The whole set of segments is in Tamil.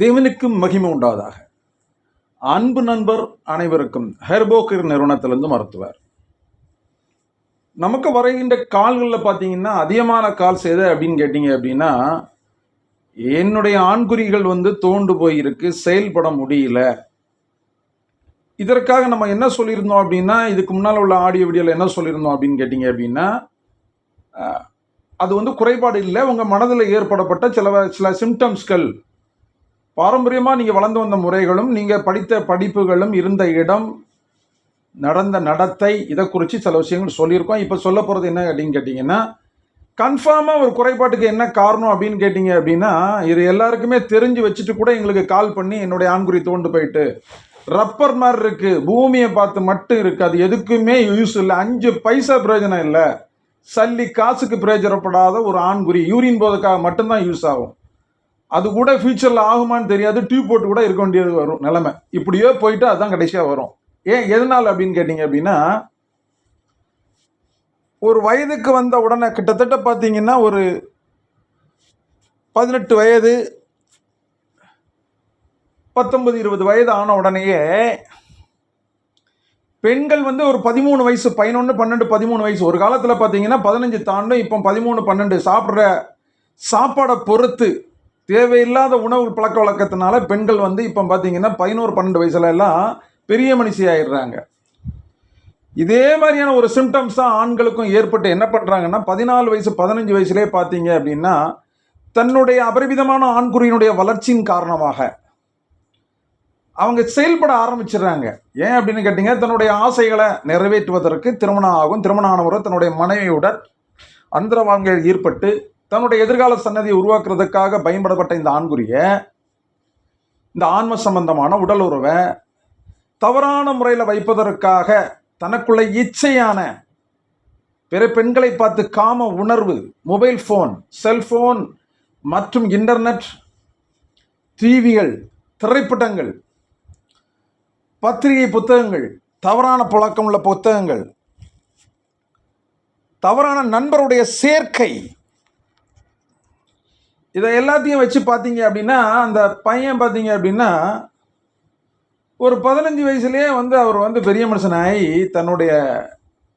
தேவனுக்கும் மகிமை உண்டாவதாக. அன்பு நண்பர் அனைவருக்கும் ஹெர்போக்கர் நிறுவனத்திலிருந்து மருத்துவர். நமக்கு வரைகின்ற கால்களில் பார்த்தீங்கன்னா அதிகமான கால்ஸ் எது அப்படின்னு கேட்டிங்க அப்படின்னா என்னுடைய ஆண்குறிகள் வந்து தோண்டு போயிருக்கு செயல்பட முடியல. இதற்காக நம்ம என்ன சொல்லியிருந்தோம் அப்படின்னா இதுக்கு முன்னால் உள்ள ஆடியோ வீடியோவில் என்ன சொல்லியிருந்தோம் அப்படின்னு கேட்டிங்க அப்படின்னா அது வந்து குறைபாடு இல்லை உங்கள் மனதில் ஏற்படப்பட்ட சில சில சிம்டம்ஸ்கள் பாரம்பரியமாக நீங்கள் வளர்ந்து வந்த முறைகளும் நீங்கள் படித்த படிப்புகளும் இருந்த இடம் நடந்த நடத்தை இதை குறித்து சில விஷயங்கள் சொல்லியிருக்கோம். இப்போ சொல்ல போகிறது என்ன அப்படின்னு கேட்டிங்கன்னா கன்ஃபார்மாக ஒரு குறைபாட்டுக்கு என்ன காரணம் அப்படின்னு கேட்டிங்க அப்படின்னா இது எல்லாருக்குமே தெரிஞ்சு வச்சுட்டு கூட எங்களுக்கு கால் பண்ணி என்னுடைய ஆண்குறி தோண்டு போயிட்டு ரப்பர் மாதிரி இருக்குது பூமியை பார்த்து மட்டும் இருக்குது அது எதுக்குமே யூஸ் இல்லை. அஞ்சு பைசா பிரயோஜனம் இல்லை. சல்லி காசுக்கு பிரயோஜனப்படாத ஒரு ஆண்குறி யூரின் போதுக்காக மட்டும்தான் யூஸ் ஆகும். அது கூட ஃபியூச்சரில் ஆகுமான்னு தெரியாது டியூப் போட்டு கூட இருக்க வேண்டியது வரும் நிலைமை. இப்படியோ போயிட்டு அதுதான் கடைசியாக வரும். ஏன் எதனால் அப்படின்னு கேட்டிங்க அப்படின்னா ஒரு வயதுக்கு வந்த உடனே கிட்டத்தட்ட பார்த்தீங்கன்னா ஒரு பதினெட்டு வயது பத்தொன்பது இருபது வயது ஆன உடனேயே பெண்கள் வந்து ஒரு பதிமூணு வயசு பதினொன்று பன்னெண்டு பதிமூணு வயசு. ஒரு காலத்தில் பார்த்தீங்கன்னா பதினஞ்சு தாண்டும் இப்போ பதிமூணு பன்னெண்டு. சாப்பிட்ற சாப்பாடை பொறுத்து தேவையில்லாத உணவு பழக்க வழக்கத்தினால பெண்கள் வந்து இப்போ பார்த்தீங்கன்னா பதினோரு பன்னெண்டு வயசுல எல்லாம் பெரிய மனுஷி ஆயிடுறாங்க. இதே மாதிரியான ஒரு சிம்டம்ஸ் தான் ஆண்களுக்கும் ஏற்பட்டு என்ன பண்ணுறாங்கன்னா பதினாலு வயசு பதினஞ்சு வயசுலேயே பார்த்தீங்க அப்படின்னா தன்னுடைய அபரிமிதமான ஆண்குறியினுடைய வளர்ச்சியின் காரணமாக அவங்க செயல்பட ஆரம்பிச்சிடுறாங்க. ஏன் அப்படின்னு கேட்டிங்க தன்னுடைய ஆசைகளை நிறைவேற்றுவதற்கு திருமணம் ஆகும். திருமணம் ஆனவரை தன்னுடைய மனைவியுடன் அந்தர வாழ்க்கையில் ஈடுபட்டு தன்னுடைய எதிர்கால சன்னதியை உருவாக்குறதுக்காக பயன்படப்பட்ட இந்த ஆண்குறிய இந்த ஆன்ம சம்பந்தமான உடல் உறவை தவறான முறையில் வைப்பதற்காக தனக்குள்ள இச்சையான பிற பெண்களை பார்த்து காம உணர்வு மொபைல் ஃபோன் செல்ஃபோன் மற்றும் இன்டர்நெட் டிவிகள் திரைப்படங்கள் பத்திரிகை புத்தகங்கள் தவறான புழக்கம் உள்ள புத்தகங்கள் தவறான நண்பருடைய சேர்க்கை இதை எல்லாத்தையும் வச்சு பார்த்தீங்க அப்படின்னா அந்த பையன் பார்த்தீங்க அப்படின்னா ஒரு பதினஞ்சு வயசுலேயே வந்து அவர் வந்து பெரிய மனுஷனாகி தன்னுடைய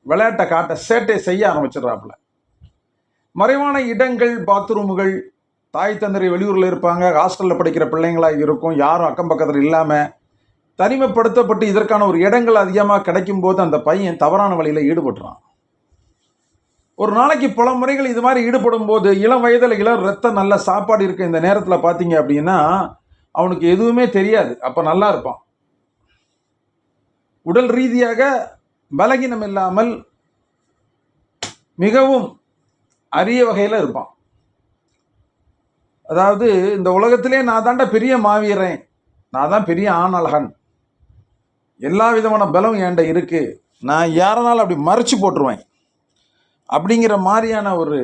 விளையாட்டை காட்ட சேட்டை செய்ய ஆரம்பிச்சிடுறாப்புல. மறைவான இடங்கள் பாத்ரூமுகள் தாய் தந்தரை வெளியூரில் இருப்பாங்க ஹாஸ்டலில் படிக்கிற பிள்ளைங்களாக இருக்கும் யாரும் அக்கம் பக்கத்தில் இல்லாமல் தனிமைப்படுத்தப்பட்டு இதற்கான ஒரு இடங்கள் அதிகமாக கிடைக்கும் போது அந்த பையன் தவறான வழியில் ஈடுபட்டுறான். ஒரு நாளைக்கு பல முறைகள் இது மாதிரி ஈடுபடும் போது இளம் வயதில் இளம் ரத்த நல்ல சாப்பாடு இருக்க இந்த நேரத்தில் பார்த்தீங்க அப்படின்னா அவனுக்கு எதுவுமே தெரியாது. அப்போ நல்லா இருப்பான். உடல் ரீதியாக பலகீனம் இல்லாமல் மிகவும் அரிய வகையில் இருப்பான். அதாவது இந்த உலகத்திலே நான் தாண்டா பெரிய மாவீரன். நான் தான் பெரிய ஆணழகன் எல்லா விதமான பலம் என்கிட்ட இருக்குது நான் யாரனாலும் அப்படி மறைச்சு போட்டுருவேன். அப்படிங்கிற மாதிரியான ஒரு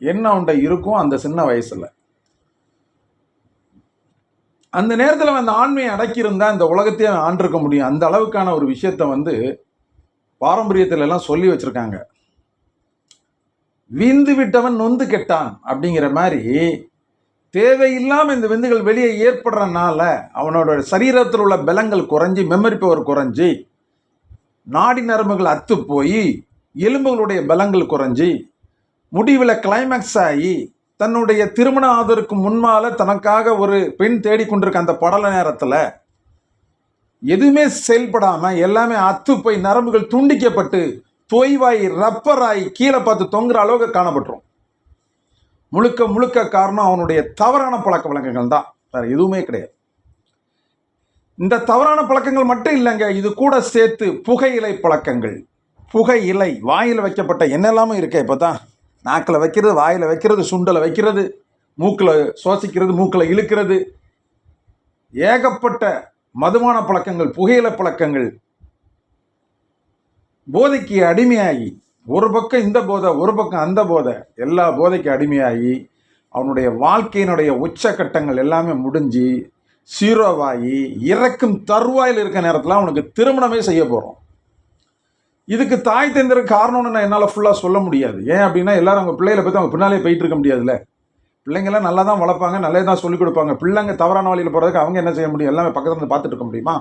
எண்ணம் அவன்கிட்ட இருக்கும் அந்த சின்ன வயசில். அந்த நேரத்தில் அந்த ஆண்மையை அடக்கியிருந்தால் இந்த உலகத்தையே ஆண்டிருக்க முடியும். அந்த அளவுக்கான ஒரு விஷயத்த வந்து பாரம்பரியத்தில் எல்லாம் சொல்லி வச்சிருக்காங்க. விந்து விட்டவன் நொந்து கெட்டான் அப்படிங்கிற மாதிரி தேவையில்லாமல் இந்த விந்துகள் வெளியே ஏற்படுறனால அவனோட சரீரத்தில் உள்ள பலங்கள் குறைஞ்சி மெமரி பவர் குறைஞ்சி நாடி நரம்புகள் அத்து போய் எலும்புகளுடைய பலங்கள் குறைஞ்சி முடிவில் கிளைமேக்ஸ் ஆகி தன்னுடைய திருமண ஆதருக்கு முன்னால் தனக்காக ஒரு பெண் தேடிக்கொண்டிருக்க அந்த படல நேரத்தில் எதுவுமே செயல்படாமல் எல்லாமே அத்து போய் நரம்புகள் துண்டிக்கப்பட்டு தொய்வாய் ரப்பராய் கீழே பார்த்து தொங்குற அளவுக்கு காணப்பட்டுரும். முழுக்க முழுக்க காரணம் அவனுடைய தவறான பழக்க வழக்கங்கள் தான். வேற எதுவுமே கிடையாது. இந்த தவறான பழக்கங்கள் மட்டும் இல்லைங்க இது கூட சேர்த்து புகையிலை பழக்கங்கள். புகையிலை வாயில் வைக்கப்பட்ட என்னெல்லாமும் இருக்கே இப்போ தான் நாக்கில் வைக்கிறது வாயில் வைக்கிறது சுண்டலை வைக்கிறது மூக்கில் சுவாசிக்கிறது மூக்கில் இழுக்கிறது. ஏகப்பட்ட மதுபான பழக்கங்கள் புகையில பழக்கங்கள் போதைக்கு அடிமையாகி ஒரு பக்கம் இந்த போதை ஒரு பக்கம் அந்த போதை எல்லா போதைக்கு அடிமையாகி அவனுடைய வாழ்க்கையினுடைய உச்சக்கட்டங்கள் எல்லாமே முடிஞ்சு சீரோவாகி இறக்கும் தருவாயில் இருக்க நேரத்தில் அவனுக்கு திருமணமே செய்ய போகிறோம் இதுக்கு தாய் தந்திர காரணம்னு நான் என்னால் ஃபுல்லாக சொல்ல முடியாது. ஏன் அப்படின்னா எல்லாரும் அவங்க பிள்ளைகளை பற்றி அவங்க பின்னாலே போயிட்டு இருக்க முடியாதுல்ல? பிள்ளைங்களாம் நல்லா தான் வளர்ப்பாங்க நல்லா தான் சொல்லிக் கொடுப்பாங்க. பிள்ளைங்க தவறான வழியில் போகிறதுக்கு அவங்க என்ன செய்ய முடியும்? எல்லாமே பக்கத்தில் இருந்து பார்த்துட்டு இருக்க முடியுமா?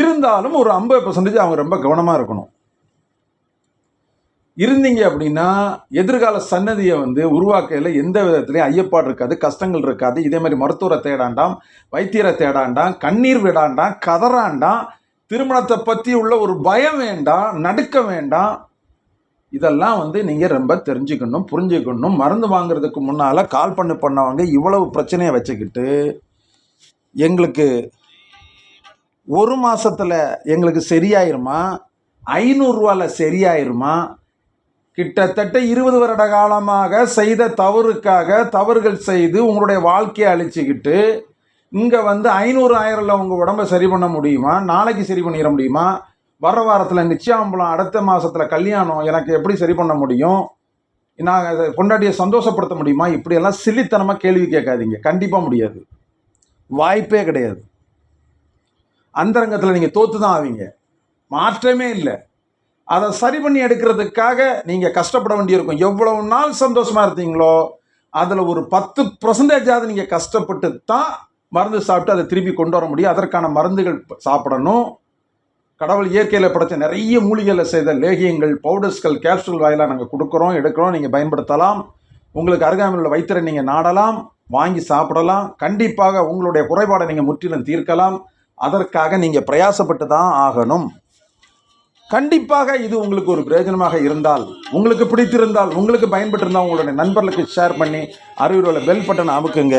இருந்தாலும் ஒரு ஐம்பது பர்சன்டேஜ் அவங்க ரொம்ப கவனமாக இருக்கணும். இருந்தீங்க அப்படின்னா எதிர்கால சன்னதியை வந்து உருவாக்கையில் எந்த விதத்துலையும் ஐயப்பாடு இருக்காது கஷ்டங்கள் இருக்காது. இதே மாதிரி மருத்துவரை தேடாண்டாம் வைத்தியரை தேடாண்டாம் கண்ணீர் விடாண்டாம் கதறாண்டாம் திருமணத்தை பற்றி உள்ள ஒரு பயம் வேண்டாம் நடுக்க வேண்டாம் இதெல்லாம் வந்து நீங்கள் ரொம்ப தெரிஞ்சுக்கணும் புரிஞ்சுக்கணும். மருந்து வாங்குறதுக்கு முன்னால் கால் பண்ணி பண்ணவங்க இவ்வளவு பிரச்சனையை வச்சுக்கிட்டு எங்களுக்கு ஒரு மாதத்தில் எங்களுக்கு சரியாயிருமா? ஐநூறுரூவாவில் சரியாயிருமா? கிட்டத்தட்ட இருபது வருட காலமாக செய்த தவறுக்காக தவறுகள் செய்து உங்களுடைய வாழ்க்கையை அழிச்சுக்கிட்டு இங்கே வந்து ஐநூறு ஆயிரம்ல உங்கள் உடம்பை சரி பண்ண முடியுமா? நாளைக்கு சரி பண்ணிட முடியுமா? வர வாரத்தில் நிச்சயம்பலம் அடுத்த மாதத்தில் கல்யாணம் எனக்கு எப்படி சரி பண்ண முடியும்? நான் அதை சந்தோஷப்படுத்த முடியுமா? இப்படியெல்லாம் சில்லித்தனமாக கேள்வி கேட்காதீங்க. கண்டிப்பாக முடியாது. வாய்ப்பே கிடையாது. அந்தரங்கத்தில் நீங்கள் தோற்று தான் ஆவீங்க. மாற்றமே இல்லை. அதை சரி பண்ணி எடுக்கிறதுக்காக நீங்கள் கஷ்டப்பட வேண்டியிருக்கும். எவ்வளவு நாள் சந்தோஷமாக இருந்தீங்களோ அதில் ஒரு பத்து பர்சன்டேஜாவது நீங்கள் கஷ்டப்பட்டு தான் மருந்து சாப்பிட்டு அதை திருப்பி கொண்டு வர முடியும். அதற்கான மருந்துகள் சாப்பிடணும். கடவுள் இயற்கையில் படைத்த நிறைய மூலிகையில் செய்த லேகியங்கள் பவுடர்ஸ்கள் கேப்சூல் வாயிலாக நாங்கள் கொடுக்குறோம் எடுக்கிறோம். நீங்கள் பயன்படுத்தலாம். உங்களுக்கு அருகாமையில் உள்ள வைத்தியரை நீங்கள் நாடலாம் வாங்கி சாப்பிடலாம். கண்டிப்பாக உங்களுடைய குறைபாடை நீங்கள் முற்றிலும் தீர்க்கலாம். அதற்காக நீங்கள் பிரயாசப்பட்டு தான் ஆகணும். கண்டிப்பாக இது உங்களுக்கு ஒரு பிரயோஜனமாக இருந்தால் உங்களுக்கு பிடித்திருந்தால் உங்களுக்கு பயன்பட்டிருந்தால் உங்களுடைய நண்பர்களுக்கு ஷேர் பண்ணி அருகில் பெல் பட்டன் அமுக்குங்க.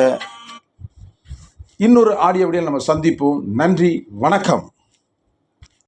இன்னொரு ஆடியோ நம்ம சந்திப்போம். நன்றி வணக்கம்.